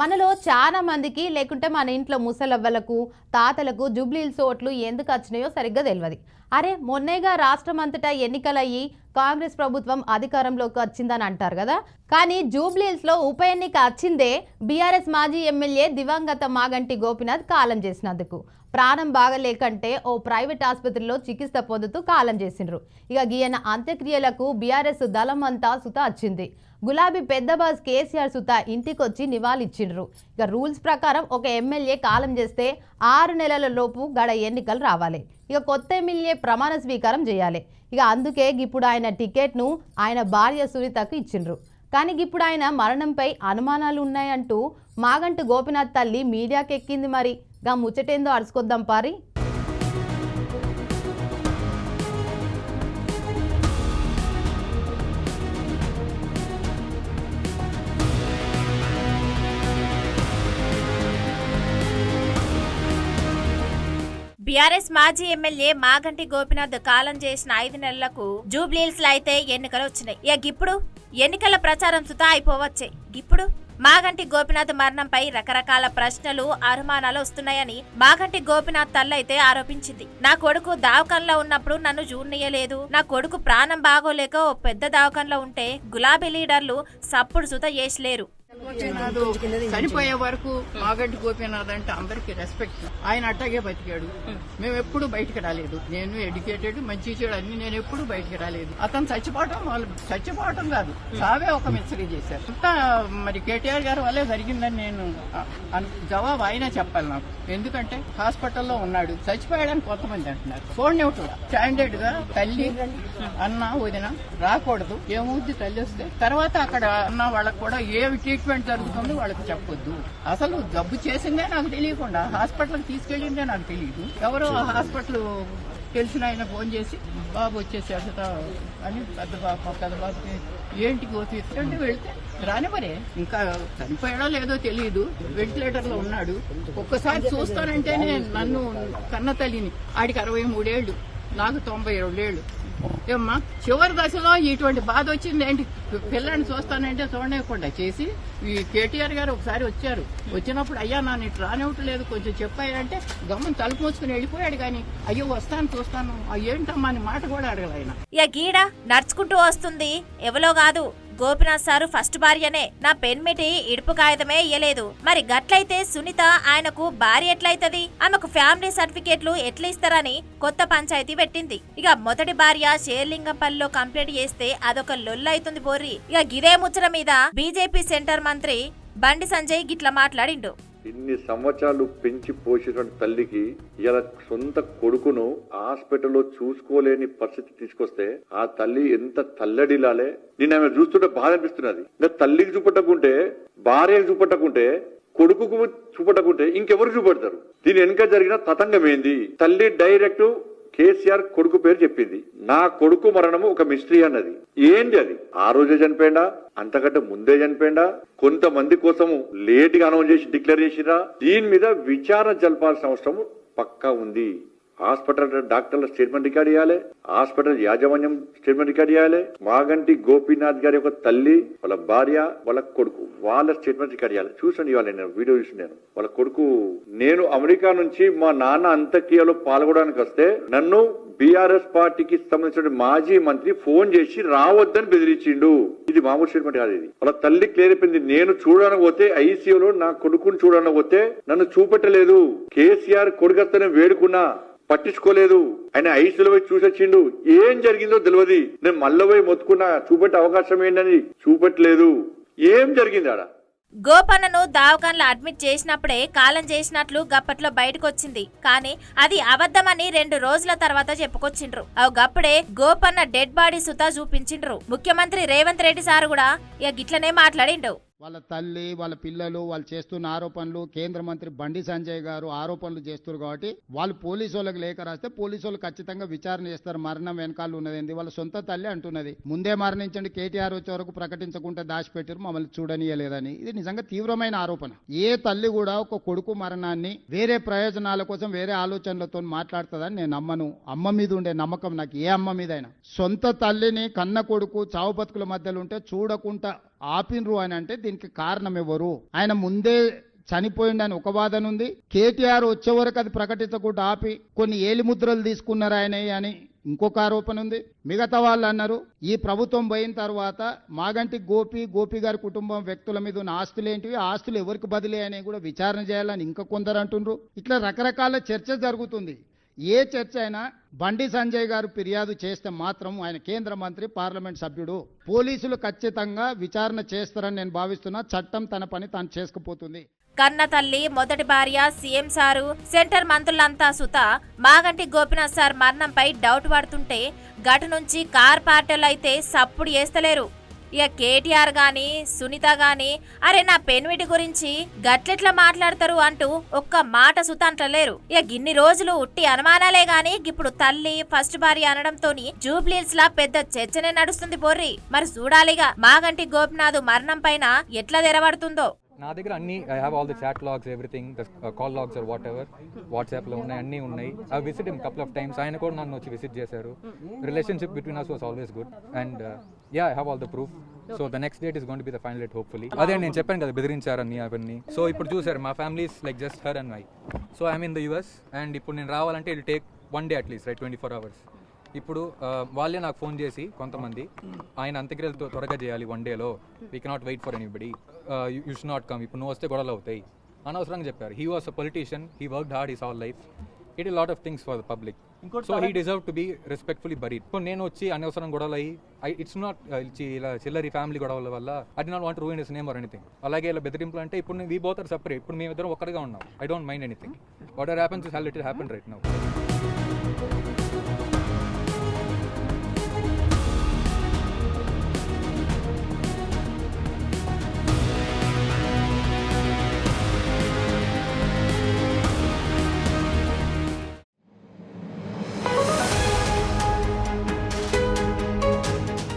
మనలో చాలా మందికి లేకుంటే మన ఇంట్లో ముసలవ్వలకు తాతలకు జూబ్లీహిల్స్ ఓట్లు ఎందుకు వచ్చినాయో సరిగ్గా తెలియదు అరే మొన్నేగా రాష్ట్రం అంతటా ఎన్నికలయ్యి కాంగ్రెస్ ప్రభుత్వం అధికారంలోకి వచ్చిందని అంటారు కదా. కానీ జూబ్లీహిల్స్లో ఉప ఎన్నిక వచ్చిందే బీఆర్ఎస్ మాజీ ఎమ్మెల్యే దివంగత మాగంటి గోపినాథ్ కాలం చేసినందుకు. ప్రాణం బాగలేకంటే ఓ ప్రైవేట్ ఆసుపత్రిలో చికిత్స పొందుతూ కాలం చేసిండ్రు. ఇక గీయన అంత్యక్రియలకు బీఆర్ఎస్ దళం అంతా సుత వచ్చింది. గులాబీ పెద్ద బాస్ కేసీఆర్ సుత ఇంటికొచ్చి నివాళిచ్చిండ్రు. ఇక రూల్స్ ప్రకారం ఒక ఎమ్మెల్యే కాలం చేస్తే ఆరు నెలల లోపు గడ ఎన్నికలు రావాలి. ఇక కొత్త ఎమ్మెల్యే ప్రమాణ స్వీకారం చేయాలి. ఇక అందుకే ఇప్పుడు ఆయన టికెట్ను ఆయన భార్య సునీతకు ఇచ్చిండ్రు. కానీ ఇప్పుడు ఆయన మరణంపై అనుమానాలు ఉన్నాయంటూ మాగంటి గోపినాథ్ తల్లి మీడియాకి ఎక్కింది మరి. గా ముచ్చటేందో అరుచుకొద్దాం పారి. బీఆర్ఎస్ మాజీ ఎమ్మెల్యే మాగంటి గోపినాథ్ కాలం చేసిన ఐదు నెలలకు జూబ్లీల్స్లో అయితే ఎన్నికలు వచ్చినాయి. ఇక ఇప్పుడు ఎన్నికల ప్రచారం సుతా అయిపోవచ్చే. ఇప్పుడు మాగంటి గోపినాథ్ మరణంపై రకరకాల ప్రశ్నలు అనుమానాలు వస్తున్నాయని మాగంటి గోపినాథ్ తల్లైతే ఆరోపించింది. నా కొడుకు దావకంలో ఉన్నప్పుడు నన్ను చూడనీయలేదు. నా కొడుకు ప్రాణం బాగోలేక ఓ పెద్ద దావకంలో ఉంటే గులాబీ లీడర్లు సప్పుడు సుత చేసలేరు. గోపీనాథ్ చనిపోయే వరకు మాగంటి గోపీనాథ్ అంటే అందరికి రెస్పెక్ట్ ఆయన అట్టాగే బతికాడు. మేము ఎప్పుడు బయటకు రాలేదు. నేను ఎడ్యుకేటెడ్ మంచి చెడు అన్ని నేను ఎప్పుడు బయటకు రాలేదు. అతను చచ్చిపోవటం వాళ్ళు చచ్చిపోవటం కాదు. సావే ఒక మిస్టరీ చేశారు. అంతా మరి కేటీఆర్ గారు వల్లే జరిగిందని నేను జవాబు ఆయనే చెప్పాలి నాకు. ఎందుకంటే హాస్పిటల్లో ఉన్నాడు. చచ్చిపోయాడని కొంతమంది అంటున్నారు. ఫోన్ కూడా స్టాండర్డ్గా తల్లి అన్న వదిన రాకూడదు. ఏమవుద్ది తల్లి వస్తే తర్వాత అక్కడ అన్న వాళ్ళకి కూడా ఏ ట్రీట్మెంట్ జరుగుతుందో వాళ్ళకి చెప్పొద్దు. అసలు జబ్బు చేసిందే నాకు తెలియకుండా హాస్పిటల్కి తీసుకెళ్ళిందే నాకు తెలియదు. ఎవరో ఆ హాస్పిటల్ తెలిసిన ఆయన ఫోన్ చేసి బాబు వచ్చేసి తా- అని పెద్ద బాబు పెద్ద బాబుకి ఏంటి గోతి అంటే వెళ్తే రానివరే ఇంకా చనిపోయాడో లేదో తెలియదు వెంటిలేటర్లో ఉన్నాడు. ఒక్కసారి చూస్తానంటేనే నన్ను కన్న తల్లిని. ఆడికి అరవై మూడేళ్ళు నాకు తొంభై రెండేళ్ళు ఏమ్మా చివరి దశలో ఇటువంటి బాధ వచ్చింది ఏంటి? పిల్లల్ని చూస్తానంటే చూడలేకుండా చేసి ఈ కేటీఆర్ గారు ఒకసారి వచ్చారు. వచ్చినప్పుడు అయ్యా నాన్న ఇటు రానివ్వట్లేదు కొంచెం చెప్పాయంటే గమ్మని తలుపు మూసుకుని వెళ్ళిపోయాడు కానీ అయ్యో వస్తాను చూస్తాను ఆ ఏంటమ్మా అని మాట కూడా అడగల ఇక గీడ నడుచుకుంటూ వస్తుంది ఎవలో కాదు. గోపినాథ్ సారు ఫస్ట్ భార్యనే. నా పెన్మిటి ఇడుపు కాగితమే ఇయ్యలేదు. మరి గట్లయితే సునీత ఆయనకు భార్య ఎట్లయితది? ఆమెకు ఫ్యామిలీ సర్టిఫికేట్లు ఎట్లా ఇస్తారని కొత్త పంచాయతీ పెట్టింది. ఇక మొదటి భార్య షేర్లింగంపల్లిలో కంప్లైంట్ చేస్తే అదొక లొల్లైతుంది బోర్రి. ఇక గిదే ముచ్చట మీద బీజేపీ సెంటర్ మంత్రి బండి సంజయ్ గిట్ల మాట్లాడిండు. ఇన్ని సంవత్సరాలు పెంచి పోసినటువంటి తల్లికి ఇలా సొంత కొడుకును హాస్పిటల్లో చూసుకోలేని పరిస్థితి తీసుకొస్తే ఆ తల్లి ఎంత తల్లడిలాలే. నేను ఆమె చూస్తుంటే బాధ అనిపిస్తున్నది. ఇంకా తల్లికి చూపట్టకుంటే భార్యకి చూపట్టకుంటే కొడుకుకు చూపట్టకుంటే ఇంకెవరు చూపెడతారు? దీని వెనుక జరిగిన తతంగం ఏంది తల్లి డైరెక్ట్ కేసీఆర్ కొడుకు పేరు చెప్పింది. నా కొడుకు మరణము ఒక మిస్టరీ అన్నది. ఏంటి అది? ఆ రోజే చనిపోయిందా అంతకంటే ముందే చనిపోయిందా కొంతమంది కోసము లేట్గా అనౌన్స్ చేసి డిక్లేర్ చేసిరా దీని మీద విచారణ జరపాల్సిన అవసరం పక్కా ఉంది. హాస్పిటల్ డాక్టర్ల స్టేట్మెంట్ రికార్డ్ చేయాలి. హాస్పిటల్ యాజమాన్యం స్టేట్మెంట్ రికార్డ్ చేయాలి. మాగంటి గోపీనాథ్ గారి యొక్క తల్లి వాళ్ళ భార్య వాళ్ళ కొడుకు వాళ్ళ స్టేట్మెంట్ రికార్డ్ చేయాలి. చూసండి ఇవాళ నేను వీడియో చూసి నేను. వాళ్ళ కొడుకు నేను అమెరికా నుంచి మా నాన్న అంత్యక్రియలో పాల్గొనడానికి వస్తే నన్ను బీఆర్ఎస్ పార్టీకి సంబంధించిన మాజీ మంత్రి ఫోన్ చేసి రావద్దని బెదిరించిండు. ఇది మామూలు స్టేట్మెంట్ కాదు ఇది. వాళ్ళ తల్లి క్లియర్ అయిపోయింది. నేను చూడడానికి పోతే ఐసీయూలో నా కొడుకుని చూడడానికి పోతే నన్ను చూపెట్టలేదు. కేసీఆర్ కొడుకస్తనే వేడుకున్నా. పట్టించుకోలేదు. ఆయన ఐసీలో పోయి చూసొచ్చిండు. ఏం జరిగిందో తెలియదు నేను మళ్ళీ పోయి మొత్తుకున్నా. చూపెట్టే అవకాశం ఏంటని చూపెట్టలేదు. ఏం జరిగింది ఆడ? గోపన్నను దావకాన్లో అడ్మిట్ చేసినప్పుడే కాలం చేసినట్లు గప్పట్లో బయటకొచ్చింది. కానీ అది అబద్ధమని రెండు రోజుల తర్వాత చెప్పుకొచ్చిండ్రు. అవు గప్పుడే గోపన్న డెడ్ బాడీ సుతా చూపించిండ్రు. ముఖ్యమంత్రి రేవంత్ రెడ్డి సార్ కూడా ఇక గిట్లనే మాట్లాడిండు. వాళ్ళ తల్లి వాళ్ళ పిల్లలు వాళ్ళు చేస్తున్న ఆరోపణలు కేంద్ర మంత్రి బండి సంజయ్ గారు ఆరోపణలు చేస్తున్నారు కాబట్టి వాళ్ళు పోలీసు వాళ్ళకి లేఖ రాస్తే పోలీసు వాళ్ళు ఖచ్చితంగా విచారణ చేస్తారు. మరణం వెనకాల ఉన్నది వాళ్ళ సొంత తల్లి అంటున్నది. ముందే మరణించండి కేటీఆర్ వచ్చే వరకు ప్రకటించకుండా దాచిపెట్టారు మమ్మల్ని చూడనీయలేదని. ఇది నిజంగా తీవ్రమైన ఆరోపణ. ఏ తల్లి కూడా ఒక కొడుకు మరణాన్ని వేరే ప్రయోజనాల కోసం వేరే ఆలోచనలతో మాట్లాడుతుందని నేను నమ్మను. అమ్మ మీద ఉండే నమ్మకం నాకు ఏ అమ్మ మీదైనా. సొంత తల్లిని కన్న కొడుకు చావు బతుకుల మధ్యలో ఉంటే చూడకుండా ఆపినరు అని అంటే దీనికి కారణం ఎవరు ఆయన ముందే చనిపోయిండని ఒక వాదన ఉంది. కేటీఆర్ వచ్చే వరకు అది ప్రకటించకుండా ఆపి కొన్ని ఏలిముద్రలు తీసుకున్నారు ఆయన అని ఇంకొక ఆరోపణ ఉంది. మిగతా వాళ్ళు అన్నారు ఈ ప్రభుత్వం పోయిన తర్వాత మాగంటి గోపి గోపి గారి కుటుంబం వ్యక్తుల మీద ఉన్న ఆస్తులు ఏంటివి? ఆస్తులు ఎవరికి బదిలీ అని కూడా విచారణ చేయాలని ఇంకా కొందరు అంటుండ్రు. ఇట్లా రకరకాల చర్చ జరుగుతుంది. ఏ చర్చ అయినా బండి సంజయ్ గారు ఫిర్యాదు చేస్తే మాత్రం ఆయన కేంద్ర మంత్రి పార్లమెంట్ సభ్యుడు. పోలీసులు ఖచ్చితంగా విచారణ చేస్తారని నేను భావిస్తున్నా. చట్టం తన పని తాను చేసుకుపోతుంది. కన్న తల్లి మొదటి భార్య సీఎం సారు సెంటర్ మంత్రులంతా సుత. మాగంటి గోపినాథ్ సార్ మరణంపై డౌట్ పడుతుంటే గటు నుంచి కార్ పార్టీలు అయితే సప్పుడు చేస్తలేరు. ఇక కేటీఆర్ గాని సునీత గాని అరే నా పెన్విటి గురించి గట్లెట్లా మాట్లాడతారు అంటూ ఒక్క మాట సుత ఇక గిన్ని రోజులు ఉట్టి అనుమానాలే గాని ఇప్పుడు తల్లి ఫస్ట్ భార్య అనడంతోని జూబ్లీల్స్ లా పెద్ద చర్చనే నడుస్తుంది బొర్రి. మరి చూడాలిగా మాగంటి గోపినాథ్ మరణం పైన ఎట్లా తెరబడుతుందో. నా దగ్గర అన్ని I have all the chat logs everything the call logs or whatever వాట్సాప్లో ఉన్నాయి అన్నీ ఉన్నాయి. I visit him couple of times ఆయన కూడా నన్ను వచ్చి విసిట్ చేశారు. Relationship between us was always good and yeah I have all the proof so the next date is gonna be the final date hopefully అదే నేను చెప్పాను కదా బెదిరించారని అవన్నీ. సో ఇప్పుడు చూసారు మా families like just her and my so I'm in the US and ఇప్పుడు నేను రావాలంటే it take one day at least right twenty four hours ఇప్పుడు వాళ్ళే నాకు ఫోన్ చేసి కొంతమంది ఆయన అంత్యక్రియలు త్వరగా చేయాలి వన్ డేలో. We cannot wait for anybody you should not come ఇప్పుడు నువ్వు వస్తే గొడవలు అవుతాయి. అనవసరంగా చెప్పారు. He was a politician he work hard his all life it a lot of things for the public so he deserve to be respectfully buried ఇప్పుడు నేను వచ్చి అనవసరం గొడవలు అయ్యి ఐ ఇట్స్ నాట్ ఇలా చిల్లరి ఫ్యామిలీ గొడవల వల్ల I do not want ruin his name or anything అలాగే ఇలా బెదిరింపులు అంటే ఇప్పుడు వీ బోత్ ఆర్ సపరేట్ ఇప్పుడు మేము ఇద్దరం ఒక్కడిగా ఉన్నాం. I don't mind anything what or happens is hell it happen right now